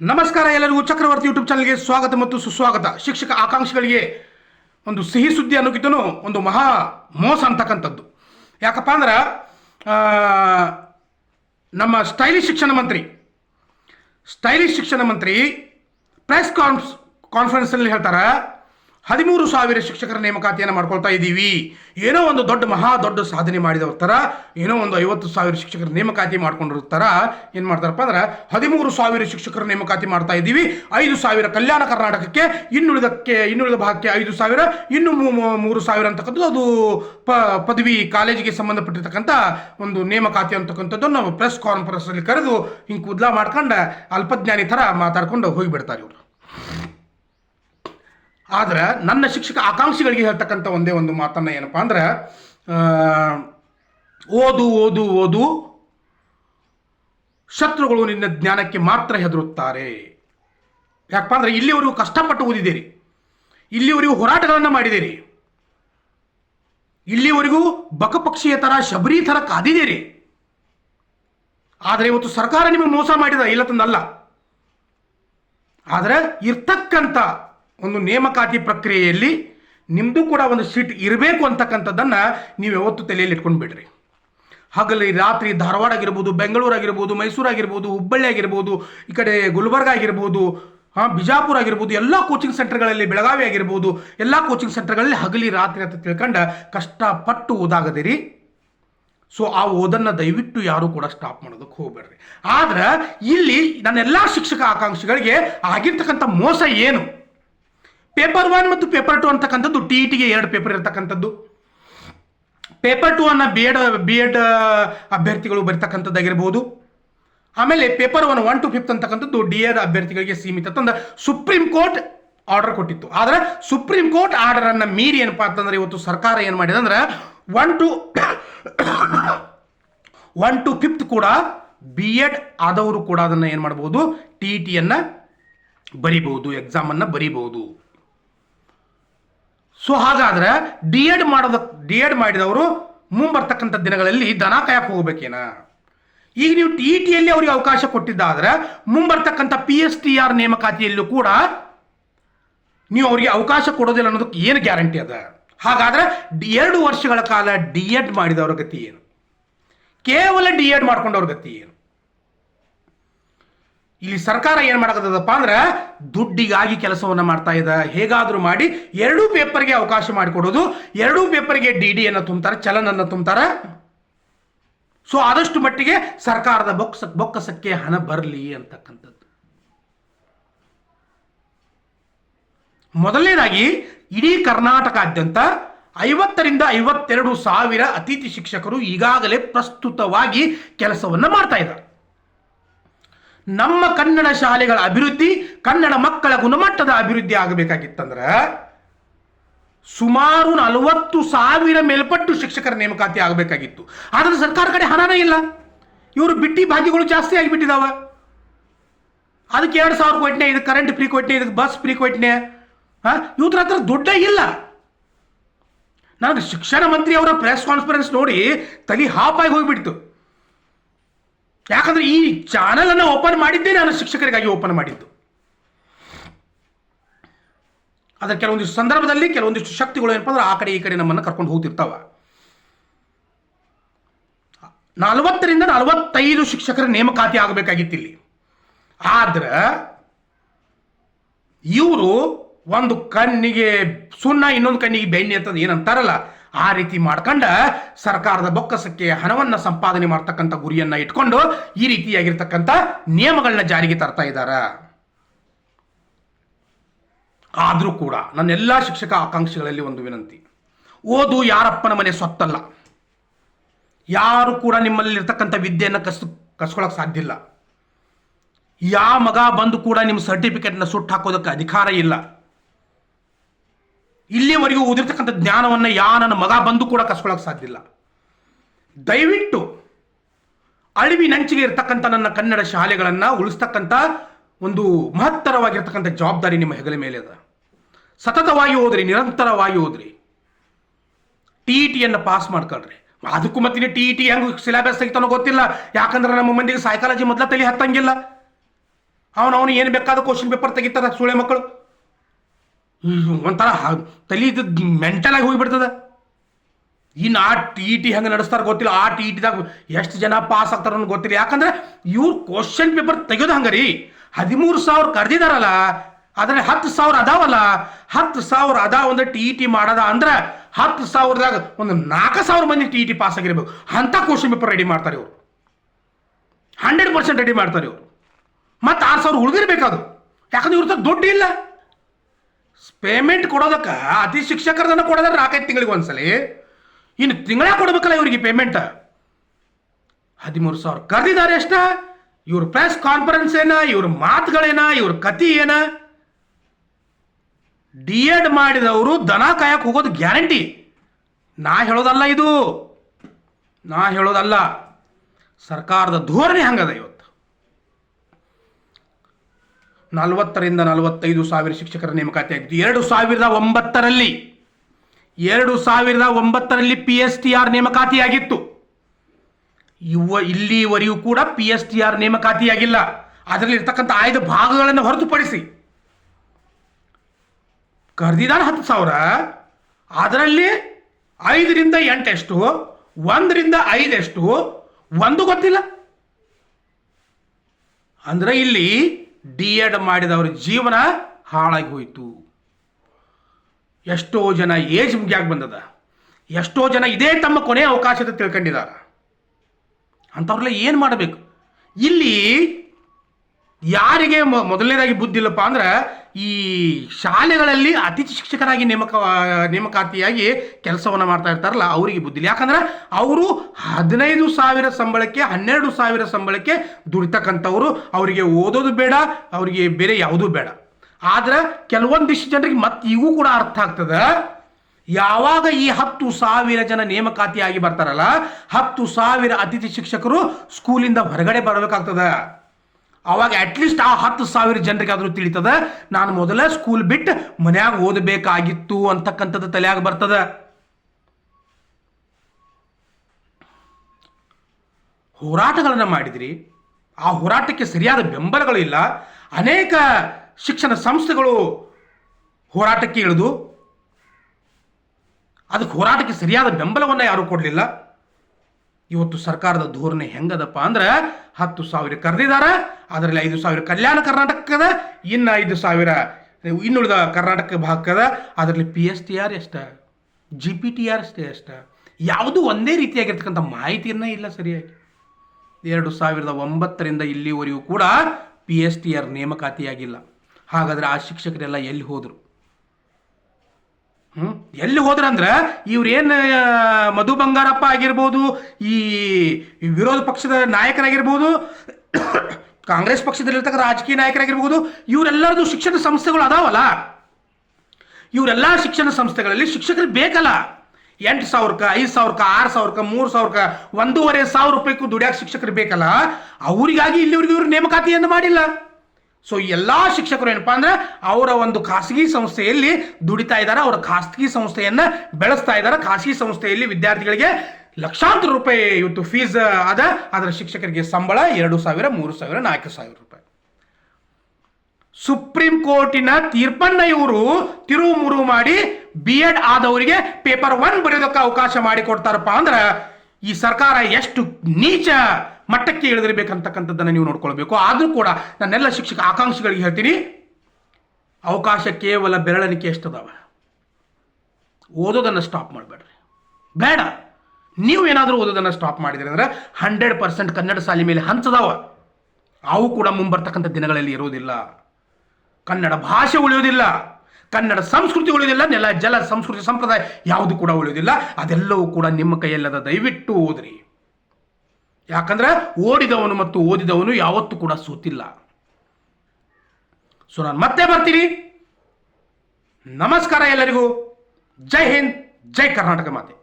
ನಮಸ್ಕಾರ ಎಲ್ಲರಿಗೂ ಚಕ್ರವರ್ತಿ ಯೂಟ್ಯೂಬ್ ಚಾನಲ್ಗೆ ಸ್ವಾಗತ ಮತ್ತು ಸುಸ್ವಾಗತ. ಶಿಕ್ಷಕ ಆಕಾಂಕ್ಷಿಗಳಿಗೆ ಒಂದು ಸಿಹಿ ಸುದ್ದಿ ಅನ್ನೋಕ್ಕಿಂತನೂ ಒಂದು ಮಹಾ ಮೋಸ ಅಂತಕ್ಕಂಥದ್ದು. ಯಾಕಪ್ಪ ಅಂದ್ರೆ ನಮ್ಮ ಸ್ಟೈಲಿಶ್ ಶಿಕ್ಷಣ ಮಂತ್ರಿ ಸ್ಟೈಲಿಶ್ ಶಿಕ್ಷಣ ಮಂತ್ರಿ ಪ್ರೆಸ್ ಕಾನ್ಫ್ ಕಾನ್ಫರೆನ್ಸಲ್ಲಿ ಹೇಳ್ತಾರೆ ಹದಿಮೂರು ಸಾವಿರ ಶಿಕ್ಷಕರ ನೇಮಕಾತಿಯನ್ನು ಮಾಡ್ಕೊಳ್ತಾ ಇದ್ದೀವಿ. ಏನೋ ಒಂದು ದೊಡ್ಡ ಮಹಾ ದೊಡ್ಡ ಸಾಧನೆ ಮಾಡಿದವ್ರ ಥರ ಏನೋ ಒಂದು ಐವತ್ತು ಸಾವಿರ ಶಿಕ್ಷಕರ ನೇಮಕಾತಿ ಮಾಡ್ಕೊಂಡಿರೋ ಥರ ಏನು ಮಾಡ್ತಾರಪ್ಪ ಅಂದ್ರೆ, ಹದಿಮೂರು ಸಾವಿರ ಶಿಕ್ಷಕರ ನೇಮಕಾತಿ ಮಾಡ್ತಾ ಇದ್ದೀವಿ. ಐದು ಸಾವಿರ ಕಲ್ಯಾಣ ಕರ್ನಾಟಕಕ್ಕೆ, ಇನ್ನುಳಿದಕ್ಕೆ, ಇನ್ನುಳಿದ ಭಾಗಕ್ಕೆ ಐದು ಸಾವಿರ, ಇನ್ನು ಮೂರು ಸಾವಿರ ಅಂತಕ್ಕಂಥದ್ದು ಅದು ಪ, ಪದವಿ ಕಾಲೇಜಿಗೆ ಸಂಬಂಧಪಟ್ಟಿರ್ತಕ್ಕಂಥ ಒಂದು ನೇಮಕಾತಿ ಅಂತಕ್ಕಂಥದ್ದು ನಾವು ಪ್ರೆಸ್ ಕಾನ್ಫರೆನ್ಸಲ್ಲಿ ಕರೆದು ಹಿಂಗೆ ಕೂದಲ ಮಾಡ್ಕೊಂಡು ಅಲ್ಪಜ್ಞಾನಿ ಥರ ಮಾತಾಡ್ಕೊಂಡು ಹೋಗಿಬಿಡ್ತಾರೆ ಇವರು. ಆದ್ರೆ ನನ್ನ ಶಿಕ್ಷಕ ಆಕಾಂಕ್ಷಿಗಳಿಗೆ ಹೇಳ್ತಕ್ಕಂಥ ಒಂದೇ ಒಂದು ಮಾತನ್ನ ಏನಪ್ಪ ಅಂದ್ರೆ ಓದು ಓದು ಓದು, ಶತ್ರುಗಳು ನಿನ್ನ ಜ್ಞಾನಕ್ಕೆ ಮಾತ್ರ ಹೆದರುತ್ತಾರೆ. ಯಾಕಪ್ಪ ಅಂದ್ರೆ ಇಲ್ಲಿವರೆಗೂ ಕಷ್ಟಪಟ್ಟು ಓದಿದ್ದೀರಿ. ಇಲ್ಲಿವರೆಗೂ ಹೋರಾಟಗಳನ್ನು ಮಾಡಿದ್ದೀರಿ. ಇಲ್ಲಿವರೆಗೂ ಬಕಪಕ್ಷಿಯ ಥರ, ಶಬರಿ ಥರ ಕಾದಿದ್ದೀರಿ. ಆದರೆ ಇವತ್ತು ಸರ್ಕಾರ ನಿಮಗೆ ಮೋಸ ಮಾಡಿದ, ಇಲ್ಲ ತಂದಲ್ಲ. ಆದರೆ ಇರ್ತಕ್ಕಂಥ ಒಂದು ನೇಮಕಾತಿ ಪ್ರಕ್ರಿಯೆಯಲ್ಲಿ ನಿಮ್ಮದು ಕೂಡ ಒಂದು ಸೀಟ್ ಇರಬೇಕು ಅಂತಕ್ಕಂಥದ್ದನ್ನು ನೀವು ಯಾವತ್ತು ತಲೆಯಲ್ಲಿ ಇಟ್ಕೊಂಡು ಬಿಡ್ರಿ. ಹಗಲಿ ರಾತ್ರಿ ಧಾರವಾಡ ಆಗಿರ್ಬೋದು, ಬೆಂಗಳೂರು ಆಗಿರ್ಬೋದು, ಮೈಸೂರು ಆಗಿರ್ಬೋದು, ಹುಬ್ಬಳ್ಳಿ ಆಗಿರ್ಬೋದು, ಈ ಕಡೆ ಗುಲ್ಬರ್ಗ ಆಗಿರ್ಬೋದು, ಹಾಂ, ಬಿಜಾಪುರ ಆಗಿರ್ಬೋದು, ಎಲ್ಲ ಕೋಚಿಂಗ್ ಸೆಂಟರ್ಗಳಲ್ಲಿ ಬೆಳಗಾವಿ ಆಗಿರ್ಬೋದು, ಎಲ್ಲ ಕೋಚಿಂಗ್ ಸೆಂಟರ್ಗಳಲ್ಲಿ ಹಗಲಿ ರಾತ್ರಿ ಅಂತ ತಿಳ್ಕೊಂಡು ಕಷ್ಟಪಟ್ಟು ಓದಾಗದಿರಿ. ಸೊ ಆ ಓದನ್ನು ದಯವಿಟ್ಟು ಯಾರೂ ಕೂಡ ಸ್ಟಾಪ್ ಮಾಡೋದಕ್ಕೆ ಹೋಗ್ಬೇಡ್ರಿ. ಆದ್ರೆ ಇಲ್ಲಿ ನನ್ನೆಲ್ಲ ಶಿಕ್ಷಕ ಆಕಾಂಕ್ಷಿಗಳಿಗೆ ಆಗಿರ್ತಕ್ಕಂಥ ಮೋಸ ಏನು? ಪೇಪರ್ ಒನ್ ಮತ್ತು ಪೇಪರ್ ಟು ಅಂತಕ್ಕಂಥದ್ದು ಟಿ ಟಿಗೆ ಎರಡು ಪೇಪರ್ ಇರತಕ್ಕಂಥದ್ದು. ಪೇಪರ್ ಟು ಅನ್ನ ಬಿ ಎಡ್ ಬಿ ಎಡ್ ಅಭ್ಯರ್ಥಿಗಳು ಬರ್ತಕ್ಕಂಥದ್ದಾಗಿರ್ಬೋದು. ಆಮೇಲೆ paper one one two fifth ಅಂತಕ್ಕಂಥದ್ದು ಡಿ ಎಡ್ ಅಭ್ಯರ್ಥಿಗಳಿಗೆ ಸೀಮಿತ ತಂದ ಸುಪ್ರೀಂ ಕೋರ್ಟ್ ಆರ್ಡರ್ ಕೊಟ್ಟಿತ್ತು. ಆದರೆ ಸುಪ್ರೀಂ ಕೋರ್ಟ್ ಆರ್ಡರ್ ಅನ್ನ ಮೀರಿ ಏನಪ್ಪಾ ಅಂತಂದ್ರೆ ಇವತ್ತು ಸರ್ಕಾರ ಏನು ಮಾಡಿದೆ ಅಂದ್ರೆ one two one two fifth ಕೂಡ ಬಿ ಎಡ್ ಆದವರು ಕೂಡ ಅದನ್ನು ಏನು ಮಾಡ್ಬೋದು ಟಿ ಟಿಯನ್ನು ಬರಿಬಹುದು ಎಕ್ಸಾಮನ್ನು ಬರಿಬಹುದು ಸೊ ಹಾಗಾದ್ರೆ ಡಿ ಎಡ್ ಮಾಡೋದ ಡಿ ಎಡ್ ಮಾಡಿದವರು ಮುಂಬರ್ತಕ್ಕಂಥ ದಿನಗಳಲ್ಲಿ ದನ ಕಾಯಕ್ಕೆ ಹೋಗ್ಬೇಕೇನ? ಈಗ ನೀವು ಟಿ ಟಿಯಲ್ಲಿ ಅವರಿಗೆ ಅವಕಾಶ ಕೊಟ್ಟಿದ್ದಾದ್ರೆ ಮುಂಬರ್ತಕ್ಕಂಥ ಪಿ ಎಸ್ ಟಿ ಆರ್ ನೇಮಕಾತಿಯಲ್ಲೂ ಕೂಡ ನೀವು ಅವರಿಗೆ ಅವಕಾಶ ಕೊಡೋದಿಲ್ಲ ಅನ್ನೋದಕ್ಕೆ ಏನು ಗ್ಯಾರಂಟಿ ಅದ? ಹಾಗಾದ್ರೆ ಎರಡು ವರ್ಷಗಳ ಕಾಲ ಡಿ ಎಡ್ ಮಾಡಿದವರ ಗತಿ ಏನು? ಕೇವಲ ಡಿ ಎಡ್ ಮಾಡ್ಕೊಂಡವ್ರ ಗತಿ ಏನು? ಇಲ್ಲಿ ಸರ್ಕಾರ ಏನು ಮಾಡಕತ್ತದಪ್ಪ ಅಂದ್ರೆ ದುಡ್ಡಿಗಾಗಿ ಕೆಲಸವನ್ನ ಮಾಡ್ತಾ ಇದೆ. ಹೇಗಾದ್ರೂ ಮಾಡಿ ಎರಡೂ ಪೇಪರ್ಗೆ ಅವಕಾಶ ಮಾಡಿಕೊಡೋದು. ಎರಡೂ ಪೇಪರ್ಗೆ ಡಿ ಡಿ ಅನ್ನು ತುಂಬ್ತಾರೆ, ಚಲನನ್ನು ತುಂಬ್ತಾರೆ. ಸೊ ಆದಷ್ಟು ಮಟ್ಟಿಗೆ ಸರ್ಕಾರದ ಬೊಕ್ಕಸ ಬೊಕ್ಕಸಕ್ಕೆ ಹಣ ಬರಲಿ ಅಂತಕ್ಕಂಥದ್ದು. ಮೊದಲನೇದಾಗಿ, ಇಡೀ ಕರ್ನಾಟಕಾದ್ಯಂತ ಐವತ್ತರಿಂದ ಐವತ್ತೆರಡು ಸಾವಿರ ಅತಿಥಿ ಶಿಕ್ಷಕರು ಈಗಾಗಲೇ ಪ್ರಸ್ತುತವಾಗಿ ಕೆಲಸವನ್ನ ಮಾಡ್ತಾ ಇದ್ದಾರೆ. ನಮ್ಮ ಕನ್ನಡ ಶಾಲೆಗಳ ಅಭಿವೃದ್ಧಿ, ಕನ್ನಡ ಮಕ್ಕಳ ಗುಣಮಟ್ಟದ ಅಭಿವೃದ್ಧಿ ಆಗಬೇಕಾಗಿತ್ತಂದ್ರೆ ಸುಮಾರು ನಲವತ್ತು ಸಾವಿರ ಮೇಲ್ಪಟ್ಟು ಶಿಕ್ಷಕರ ನೇಮಕಾತಿ ಆಗಬೇಕಾಗಿತ್ತು. ಆದರೆ ಸರ್ಕಾರ ಕಡೆ ಹಣನೇ ಇಲ್ಲ. ಇವರು ಬಿಟ್ಟಿ ಭಾಗ್ಯಗಳು ಜಾಸ್ತಿ ಆಗಿಬಿಟ್ಟಿದಾವ. ಅದಕ್ಕೆ ಎರಡು ಸಾವಿರ ಕೊಟ್ಟನೆ ಇದಕ್ಕೆ ಕರೆಂಟ್ ಫ್ರೀ ಕೊಟ್ಟನೆ ಇದಕ್ಕೆ ಬಸ್ ಫ್ರೀ ಕೊಟ್ಟನೆ ಹಾಂ? ಇವ್ರ ಹತ್ರ ದುಡ್ಡೇ ಇಲ್ಲ. ನನಗೆ ಶಿಕ್ಷಣ ಮಂತ್ರಿ ಅವರ ಪ್ರೆಸ್ ಕಾನ್ಫರೆನ್ಸ್ ನೋಡಿ ತಲೆ ಹಾಪಾಗಿ ಹೋಗ್ಬಿಡ್ತು. ಯಾಕಂದ್ರೆ ಈ ಚಾನಲ್ ಅನ್ನು ಓಪನ್ ಮಾಡಿದ್ದೇ ನಾನು ಶಿಕ್ಷಕರಿಗಾಗಿ ಓಪನ್ ಮಾಡಿದ್ದು. ಅದರ ಕೆಲವೊಂದಿಷ್ಟು ಸಂದರ್ಭದಲ್ಲಿ ಕೆಲವೊಂದಿಷ್ಟು ಶಕ್ತಿಗಳು ಏನಪ್ಪ ಅಂದ್ರೆ ಆ ಕಡೆ ಈ ಕಡೆ ನಮ್ಮನ್ನು ಕರ್ಕೊಂಡು ಹೋಗ್ತಿರ್ತಾವ. ನಲವತ್ತರಿಂದ ನಲವತ್ತೈದು ಶಿಕ್ಷಕರ ನೇಮಕಾತಿ ಆಗಬೇಕಾಗಿತ್ತು ಇಲ್ಲಿ. ಆದ್ರೆ ಇವರು ಒಂದು ಕಣ್ಣಿಗೆ ಸುಣ್ಣ ಇನ್ನೊಂದು ಕಣ್ಣಿಗೆ ಬೆಣ್ಣೆ ಅಂತಂದು ಏನಂತಾರಲ್ಲ ಆ ರೀತಿ ಮಾಡ್ಕೊಂಡ ಸರ್ಕಾರದ ಬೊಕ್ಕಸಕ್ಕೆ ಹಣವನ್ನ ಸಂಪಾದನೆ ಮಾಡ್ತಕ್ಕಂಥ ಗುರಿಯನ್ನ ಇಟ್ಕೊಂಡು ಈ ರೀತಿಯಾಗಿರ್ತಕ್ಕಂಥ ನಿಯಮಗಳನ್ನ ಜಾರಿಗೆ ತರ್ತಾ ಇದ್ದಾರ ಆದರೂ ಕೂಡ ನನ್ನ ಎಲ್ಲ ಶಿಕ್ಷಕ ಆಕಾಂಕ್ಷೆಗಳಲ್ಲಿ ಒಂದು ವಿನಂತಿ. ಓದು ಯಾರಪ್ಪನ ಮನೆ ಸೊತ್ತಲ್ಲ ಯಾರು ಕೂಡ ನಿಮ್ಮಲ್ಲಿರ್ತಕ್ಕಂಥ ವಿದ್ಯೆಯನ್ನು ಕಸ್, ಕಸ್ಕೊಳಕ್ ಸಾಧ್ಯ ಇಲ್ಲ. ಯಾವ ಮಗ ಬಂದು ಕೂಡ ನಿಮ್ಮ ಸರ್ಟಿಫಿಕೇಟ್ನ ಸುಟ್ಟು ಹಾಕೋದಕ್ಕೆ ಅಧಿಕಾರ ಇಲ್ಲ. ಇಲ್ಲಿವರೆಗೂ ಓದಿರ್ತಕ್ಕಂಥ ಜ್ಞಾನವನ್ನು ಯಾ ನನ್ನ ಮಗ ಬಂದು ಕೂಡ ಕಸ್ಕೊಳಕ್ಕೆ ಸಾಧ್ಯ ಇಲ್ಲ. ದಯವಿಟ್ಟು ಅಳಿವಿನಂಚಿಗೆ ಇರತಕ್ಕಂಥ ನನ್ನ ಕನ್ನಡ ಶಾಲೆಗಳನ್ನು ಉಳಿಸ್ತಕ್ಕಂಥ ಒಂದು ಮಹತ್ತರವಾಗಿರ್ತಕ್ಕಂಥ ಜವಾಬ್ದಾರಿ ನಿಮ್ಮ ಹೆಗಲ ಮೇಲೆ ಅದ. ಸತತವಾಗಿ ಓದ್ರಿ, ನಿರಂತರವಾಗಿ ಓದ್ರಿ. ಟಿ ಇ ಟಿಯನ್ನು ಪಾಸ್ ಮಾಡ್ಕೊಳ್ರಿ. ಅದಕ್ಕೂ ಮತ್ತಿನ ಟಿ ಇ ಟಿ ಹೆಂಗೆ ಸಿಲೆಬಸ್ ತೆಗಿತಾನೋ ಗೊತ್ತಿಲ್ಲ. ಯಾಕಂದ್ರೆ ನಮ್ಮ ಮಂದಿಗೆ ಸೈಕಾಲಜಿ ಮೊದಲ ತಲೆ ಹತ್ತಂಗಿಲ್ಲ. ಅವನವನು ಏನು ಬೇಕಾದ ಕ್ವಶನ್ ಪೇಪರ್ ತೆಗಿತಾರೆ ಸುಳೆ ಮಕ್ಕಳು. ಒಂಥರ ತಲೆ ಇದು ಮೆಂಟಲ್ ಆಗಿ ಹೋಗಿಬಿಡ್ತದ. ಇನ್ನು ಆ ಟಿ ಟಿ ಹೆಂಗೆ ನಡೆಸ್ತಾರೆ ಗೊತ್ತಿಲ್ಲ. ಆ ಟಿ ಟಿದಾಗ ಎಷ್ಟು ಜನ ಪಾಸ್ ಆಗ್ತಾರ ಅನ್ನೋ ಗೊತ್ತಿಲ್ಲ. ಯಾಕಂದ್ರೆ ಇವ್ರು ಕ್ವಶನ್ ಪೇಪರ್ ತೆಗೆಯೋದು ಹಂಗರಿ. ಹದಿಮೂರು ಸಾವಿರ ಕರೆದಿದಾರಲ್ಲ, ಆದ್ರೆ ಹತ್ತು ಸಾವಿರ ಅದಾವಲ್ಲ, ಹತ್ತು ಸಾವಿರ ಅದಾವ ಅಂದ್ರೆ ಟಿ ಟಿ ಮಾಡದ ಅಂದ್ರೆ ಹತ್ತು ಸಾವಿರದಾಗ ಒಂದು ನಾಲ್ಕು ಸಾವಿರ ಮಂದಿ ಟಿ ಟಿ ಪಾಸ್ ಆಗಿರ್ಬೇಕು. ಅಂಥ ಕ್ವಶನ್ ಪೇಪರ್ ರೆಡಿ ಮಾಡ್ತಾರೆ ಇವರು. ಹಂಡ್ರೆಡ್ ಪರ್ಸೆಂಟ್ ರೆಡಿ ಮಾಡ್ತಾರೆ ಇವರು. ಮತ್ತು ಆರು ಸಾವಿರ ಅದು. ಯಾಕಂದ್ರೆ ಇವ್ರ ದುಡ್ಡು ಇಲ್ಲ. ಪೇಮೆಂಟ್ ಕೊಡೋದಕ್ಕೆ ಅತಿ ಶಿಕ್ಷಕರದನ್ನ ಕೊಡೋದ್ರೆ ನಾಲ್ಕೈದು ತಿಂಗಳಿಗೆ ಒಂದ್ಸಲಿ. ಇನ್ನು ತಿಂಗಳ ಕೊಡ್ಬೇಕಲ್ಲ ಇವರಿಗೆ ಪೇಮೆಂಟ್? ಹದಿಮೂರು ಸಾವಿರ. ಕರೆದಿದ್ದಾರೆ ಎಷ್ಟ? ಇವ್ರ ಪ್ರೆಸ್ ಕಾನ್ಫರೆನ್ಸ್ ಏನ, ಇವ್ರ ಮಾತುಗಳೇನ, ಇವ್ರ ಕತಿ ಏನ? ಡಿ ಎಡ್ ಮಾಡಿದವರು ದನ ಕಾಯಕ್ಕೆ ಹೋಗೋದು ಗ್ಯಾರಂಟಿ. ನಾ ಹೇಳೋದಲ್ಲ ಇದು. ನಾ ಹೇಳೋದಲ್ಲ. ಸರ್ಕಾರದ ಧೋರಣೆ ಹಂಗದ ಇವತ್ತು ನಲವತ್ತರಿಂದ ನಲವತ್ತೈದು ಸಾವಿರ ಶಿಕ್ಷಕರ ನೇಮಕಾತಿ ಆಗಿತ್ತು ಎರಡು ಸಾವಿರದ ಒಂಬತ್ತರಲ್ಲಿ, ಎರಡು ಸಾವಿರದ ಒಂಬತ್ತರಲ್ಲಿ ಪಿ ಎಸ್ ಟಿ ಆರ್ ನೇಮಕಾತಿಯಾಗಿತ್ತು. ಇವ, ಇಲ್ಲಿವರೆಗೂ ಕೂಡ ಪಿ ಎಸ್ ಟಿ ಆರ್ ನೇಮಕಾತಿಯಾಗಿಲ್ಲ. ಅದರಲ್ಲಿ ಇರ್ತಕ್ಕಂಥ ಆಯ್ದ ಭಾಗಗಳನ್ನು ಹೊರತುಪಡಿಸಿ ಕರೆದಿದ್ದಾರೆ ಹತ್ತು ಸಾವಿರ, ಅದರಲ್ಲಿ ಐದರಿಂದ ಎಂಟೆಷ್ಟು, ಒಂದರಿಂದ ಐದೆಷ್ಟು, ಒಂದು ಗೊತ್ತಿಲ್ಲ. ಅಂದ್ರೆ ಇಲ್ಲಿ ಡಿ ಎಡ್ ಮಾಡಿದವರ ಜೀವನ ಹಾಳಾಗಿ ಹೋಯಿತು. ಎಷ್ಟೋ ಜನ ಏಜ್ ಮುಗಿಯಾಗಿ ಬಂದದ. ಎಷ್ಟೋ ಜನ ಇದೇ ತಮ್ಮ ಕೊನೆ ಅವಕಾಶದ ತಿಳ್ಕೊಂಡಿದ್ದಾರೆ ಅಂಥವ್ರಲ್ಲ ಏನು ಮಾಡಬೇಕು? ಇಲ್ಲಿ ಯಾರಿಗೆ ಮೊದಲನೇದಾಗಿ ಬುದ್ಧಿ ಇಲ್ಲಪ್ಪ ಅಂದ್ರೆ ಈ ಶಾಲೆಗಳಲ್ಲಿ ಅತಿಥಿ ಶಿಕ್ಷಕರಾಗಿ ನೇಮಕ, ನೇಮಕಾತಿಯಾಗಿ ಕೆಲಸವನ್ನು ಮಾಡ್ತಾ ಇರ್ತಾರಲ್ಲ, ಅವರಿಗೆ ಬುದ್ಧಿಲ್ಲ ಯಾಕಂದ್ರೆ ಅವರು ಹದಿನೈದು ಸಾವಿರ ಸಂಬಳಕ್ಕೆ, ಹನ್ನೆರಡು ಸಾವಿರ ಸಂಬಳಕ್ಕೆ ದುಡಿತಕ್ಕಂಥವ್ರು. ಅವರಿಗೆ ಓದೋದು ಬೇಡ, ಅವರಿಗೆ ಬೇರೆ ಯಾವುದೂ ಬೇಡ. ಆದ್ರೆ ಕೆಲವೊಂದಿಷ್ಟು ಜನರಿಗೆ ಮತ್ತೆ ಇವು ಕೂಡ ಅರ್ಥ ಆಗ್ತದ. ಯಾವಾಗ ಈ ಹತ್ತು ಸಾವಿರ ಜನ ನೇಮಕಾತಿಯಾಗಿ ಬರ್ತಾರಲ್ಲ, ಹತ್ತು ಸಾವಿರ ಅತಿಥಿ ಶಿಕ್ಷಕರು ಸ್ಕೂಲಿಂದ ಹೊರಗಡೆ ಬರಬೇಕಾಗ್ತದ. ಅವಾಗ ಅಟ್ಲೀಸ್ಟ್ ಆ ಹತ್ತು ಸಾವಿರ ಜನರಿಗೆ ಆದ್ರೂ ತಿಳಿತದ, ನಾನು ಮೊದಲ ಸ್ಕೂಲ್ ಬಿಟ್ಟು ಮನ್ಯಾಗ ಓದಬೇಕಾಗಿತ್ತು ಅಂತಕ್ಕಂಥದ್ದು ತಲೆಯಾಗ ಬರ್ತದ. ಹೋರಾಟಗಳನ್ನು ಮಾಡಿದ್ರಿ. ಆ ಹೋರಾಟಕ್ಕೆ ಸರಿಯಾದ ಬೆಂಬಲಗಳು ಇಲ್ಲ. ಅನೇಕ ಶಿಕ್ಷಣ ಸಂಸ್ಥೆಗಳು ಹೋರಾಟಕ್ಕೆ ಇಳಿದು, ಅದಕ್ಕೆ ಹೋರಾಟಕ್ಕೆ ಸರಿಯಾದ ಬೆಂಬಲವನ್ನು ಯಾರೂ ಕೊಡಲಿಲ್ಲ. ಇವತ್ತು ಸರ್ಕಾರದ ಧೋರಣೆ ಹೆಂಗದಪ್ಪ ಅಂದ್ರೆ ಹತ್ತು ಸಾವಿರ ಕರೆದಿದಾರ ಅದರಲ್ಲಿ ಐದು ಸಾವಿರ ಕಲ್ಯಾಣ ಕರ್ನಾಟಕದ ಇನ್ನು ಐದು ಸಾವಿರ ಇನ್ನುಳಿದ ಕರ್ನಾಟಕ ಭಾಗದ ಅದರಲ್ಲಿ ಪಿ ಎಸ್ ಟಿ ಆರ್ ಎಷ್ಟ ಜಿ ಪಿ ಟಿ ಆರ್ ಅಷ್ಟೇ ಅಷ್ಟ. ಯಾವುದೂ ಒಂದೇ ರೀತಿಯಾಗಿರ್ತಕ್ಕಂಥ ಮಾಹಿತಿಯನ್ನೇ ಇಲ್ಲ ಸರಿಯಾಗಿ. ಎರಡು ಸಾವಿರದ ಒಂಬತ್ತರಿಂದ ಇಲ್ಲಿವರೆಗೂ ಕೂಡ ಪಿ ಎಸ್ ಟಿ ಆರ್ ನೇಮಕಾತಿಯಾಗಿಲ್ಲ. ಹಾಗಾದ್ರೆ ಆ ಶಿಕ್ಷಕರೆಲ್ಲ ಎಲ್ಲಿ ಹೋದರು? ಹ್ಮ್? ಎಲ್ಲಿ ಹೋದ್ರಂದ್ರೆ ಇವ್ರೇನು ಮಧು ಬಂಗಾರಪ್ಪ ಆಗಿರ್ಬೋದು, ಈ ವಿರೋಧ ಪಕ್ಷದ ನಾಯಕರಾಗಿರ್ಬೋದು, ಕಾಂಗ್ರೆಸ್ ಪಕ್ಷದಲ್ಲಿರ್ತಕ್ಕಂಥ ರಾಜಕೀಯ ನಾಯಕರಾಗಿರ್ಬೋದು ಇವರೆಲ್ಲರದು ಶಿಕ್ಷಣ ಸಂಸ್ಥೆಗಳು ಅದಾವಲ್ಲ? ಇವರೆಲ್ಲ ಶಿಕ್ಷಣ ಸಂಸ್ಥೆಗಳಲ್ಲಿ ಶಿಕ್ಷಕರು ಬೇಕಲ್ಲ. ಎಂಟು ಸಾವಿರಕ್ಕೆ, ಐದು ಸಾವಿರಕ್ಕೆ, ಆರು ಸಾವಿರಕ್ಕೆ, ಮೂರು ಸಾವಿರಕ್ಕೆ, ಒಂದೂವರೆ ಸಾವಿರ ರೂಪಾಯಿಗೂ ದುಡಿಯಾಕ ಶಿಕ್ಷಕರು ಬೇಕಲ್ಲ. ಅವರಿಗಾಗಿ ಇಲ್ಲಿವರೆಗೂ ಇವರು ನೇಮಕಾತಿಯನ್ನು ಮಾಡಿಲ್ಲ. ಸೊ ಎಲ್ಲ ಶಿಕ್ಷಕರು ಏನಪ್ಪಾ ಅಂದ್ರೆ ಅವರ ಒಂದು ಖಾಸಗಿ ಸಂಸ್ಥೆಯಲ್ಲಿ ದುಡಿತಾ ಇದ್ದಾರೆ, ಅವರ ಖಾಸಗಿ ಸಂಸ್ಥೆಯನ್ನ ಬೆಳೆಸ್ತಾ ಇದ್ದಾರೆ. ಖಾಸಗಿ ಸಂಸ್ಥೆಯಲ್ಲಿ ವಿದ್ಯಾರ್ಥಿಗಳಿಗೆ ಲಕ್ಷಾಂತರ ರೂಪಾಯಿ ಇವತ್ತು ಫೀಸ್ ಅದ. ಅದರ ಶಿಕ್ಷಕರಿಗೆ ಸಂಬಳ ಎರಡು ಸಾವಿರ, ಮೂರು ಸಾವಿರ, ನಾಲ್ಕು ಸಾವಿರ ರೂಪಾಯಿ. ಸುಪ್ರೀಂ ಕೋರ್ಟಿನ ತೀರ್ಪನ್ನ ಇವರು ತಿರುವು ಮುರುವು ಮಾಡಿ ಬಿ ಎಡ್ ಆದವರಿಗೆ ಪೇಪರ್ ಒನ್ ಬರೆಯೋದಕ್ಕೆ ಅವಕಾಶ ಮಾಡಿಕೊಡ್ತಾರಪ್ಪ ಅಂದ್ರೆ ಈ ಸರ್ಕಾರ ಎಷ್ಟು ನೀಚ ಮಟ್ಟಕ್ಕೆ ಇಳಿದಿರಬೇಕಂತಕ್ಕಂಥದ್ದನ್ನು ನೀವು ನೋಡ್ಕೊಳ್ಬೇಕು. ಆದರೂ ಕೂಡ ನನ್ನೆಲ್ಲ ಶಿಕ್ಷಕ ಆಕಾಂಕ್ಷಿಗಳಿಗೆ ಹೇಳ್ತೀನಿ, ಅವಕಾಶ ಕೇವಲ ಬೆರಳನಿಕೆ ಎಷ್ಟದವ? ಓದೋದನ್ನು ಸ್ಟಾಪ್ ಮಾಡಬೇಡ್ರಿ. ಬೇಡ. ನೀವು ಏನಾದರೂ ಓದೋದನ್ನು ಸ್ಟಾಪ್ ಮಾಡಿದ್ರಿ ಅಂದ್ರೆ ಹಂಡ್ರೆಡ್ ಪರ್ಸೆಂಟ್ ಕನ್ನಡ ಶಾಲೆ ಮೇಲೆ ಹಂಚದವ. ಅವು ಕೂಡ ಮುಂಬರ್ತಕ್ಕಂಥ ದಿನಗಳಲ್ಲಿ ಇರೋದಿಲ್ಲ ಕನ್ನಡ ಭಾಷೆ ಉಳಿಯೋದಿಲ್ಲ ಕನ್ನಡ ಸಂಸ್ಕೃತಿ ಉಳಿಯೋದಿಲ್ಲ ನೆಲ, ಜಲ, ಸಂಸ್ಕೃತಿ, ಸಂಪ್ರದಾಯ ಯಾವುದು ಕೂಡ ಉಳಿಯೋದಿಲ್ಲ ಅದೆಲ್ಲವೂ ಕೂಡ ನಿಮ್ಮ ಕೈಯಲ್ಲದ. ದಯವಿಟ್ಟು ಓದ್ರಿ. ಯಾಕಂದ್ರೆ ಓಡಿದವನು ಮತ್ತು ಓದಿದವನು ಯಾವತ್ತೂ ಕೂಡ ಸೋತಿಲ್ಲ. ಸೊ ನಾನು ಮತ್ತೆ ಬರ್ತೀನಿ. ನಮಸ್ಕಾರ ಎಲ್ಲರಿಗೂ. ಜೈ ಹಿಂದ್, ಜೈ ಕರ್ನಾಟಕ ಮಾತೆ.